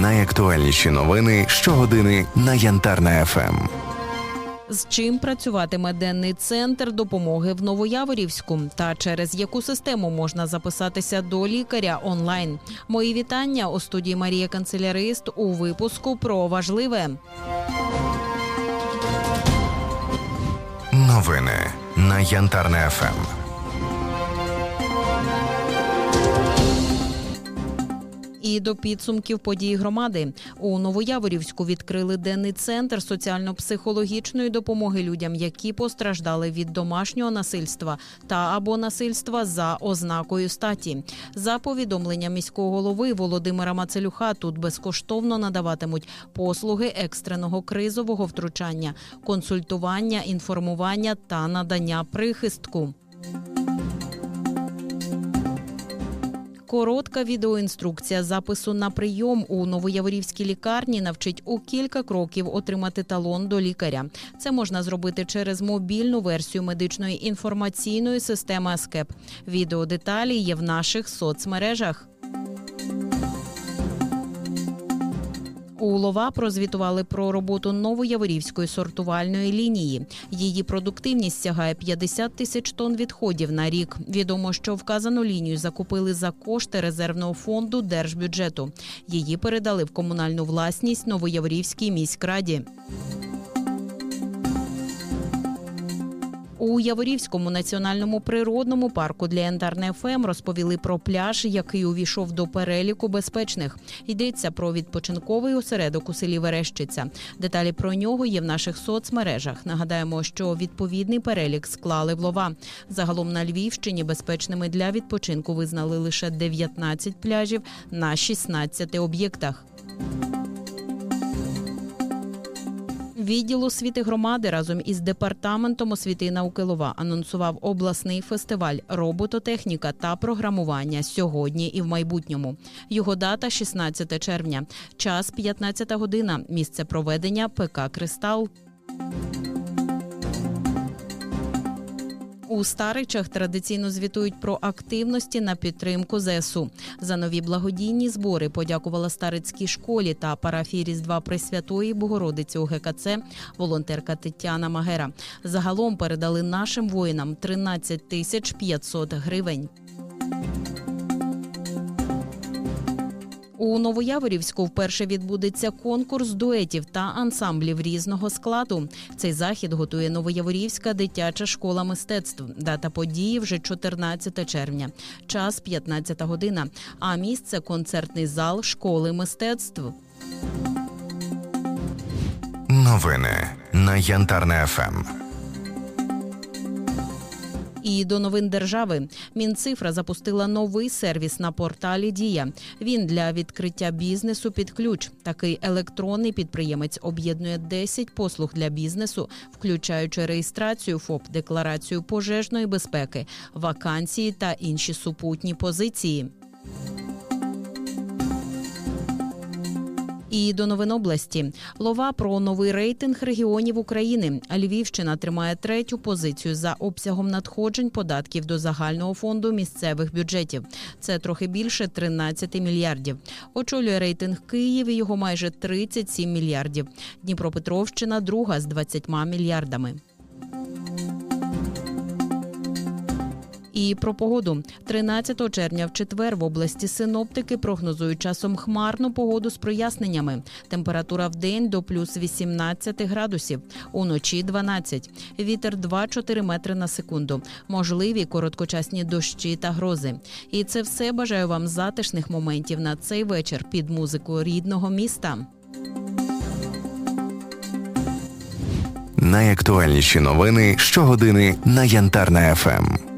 Найактуальніші новини щогодини на Янтарна ФМ. З чим працюватиме денний центр допомоги в Новояворівську та через яку систему можна записатися до лікаря онлайн? Мої вітання у студії Марія Канцелярист у випуску про важливе. Новини на Янтарна ФМ. І до підсумків подій громади у Новояворівську відкрили денний центр соціально-психологічної допомоги людям, які постраждали від домашнього насильства та або насильства за ознакою статі. За повідомленням міського голови Володимира Мацелюха, тут безкоштовно надаватимуть послуги екстреного кризового втручання, консультування, інформування та надання прихистку. Коротка відеоінструкція запису на прийом у Новояворівській лікарні навчить у кілька кроків отримати талон до лікаря. Це можна зробити через мобільну версію медичної інформаційної системи АСКЕП. Відео деталі є в наших соцмережах. У Лова прозвітували про роботу Новояворівської сортувальної лінії. Її продуктивність сягає 50 тисяч тонн відходів на рік. Відомо, що вказану лінію закупили за кошти резервного фонду держбюджету. Її передали в комунальну власність Новояворівській міськраді. У Яворівському національному природному парку для Янтарне ФМ розповіли про пляж, який увійшов до переліку безпечних. Йдеться про відпочинковий осередок у селі Верещиця. Деталі про нього є в наших соцмережах. Нагадаємо, що відповідний перелік склали в лова. Загалом на Львівщині безпечними для відпочинку визнали лише 19 пляжів на 16 об'єктах. Відділ освіти громади разом із департаментом освіти і науки Лова анонсував обласний фестиваль робототехніка та програмування сьогодні і в майбутньому. Його дата 16 червня, час 15 година. Місце проведення ПК Кристал. У Старичах традиційно звітують про активності на підтримку ЗСУ. За нові благодійні збори подякувала старицькій школі та парафії Різдва Пресвятої Богородиці у ГКЦ волонтерка Тетяна Магера. Загалом передали нашим воїнам 13 тисяч 500 гривень. У Новояворівську вперше відбудеться конкурс дуетів та ансамблів різного складу. Цей захід готує Новояворівська дитяча школа мистецтв. Дата події вже 14 червня, час 15 година. А місце концертний зал школи мистецтв. Новини на Янтарна ФМ. І до новин держави Мінцифра запустила новий сервіс на порталі Дія. Він для відкриття бізнесу під ключ. Такий електронний підприємець об'єднує 10 послуг для бізнесу, включаючи реєстрацію ФОП, декларацію пожежної безпеки, вакансії та інші супутні позиції. І до новин області лова про новий рейтинг регіонів України. Львівщина тримає третю позицію за обсягом надходжень податків до загального фонду місцевих бюджетів. Це трохи більше 13 мільярдів. Очолює рейтинг Київ і його майже 37 мільярдів. Дніпропетровщина друга з 20 мільярдами. І про погоду 13 червня в четвер в області синоптики прогнозують часом хмарну погоду з проясненнями. Температура в день до плюс 18 градусів, уночі 12. Вітер 2-4 метри на секунду. Можливі короткочасні дощі та грози. І це все бажаю вам затишних моментів на цей вечір під музику рідного міста. Найактуальніші новини щогодини на Янтарна ФМ.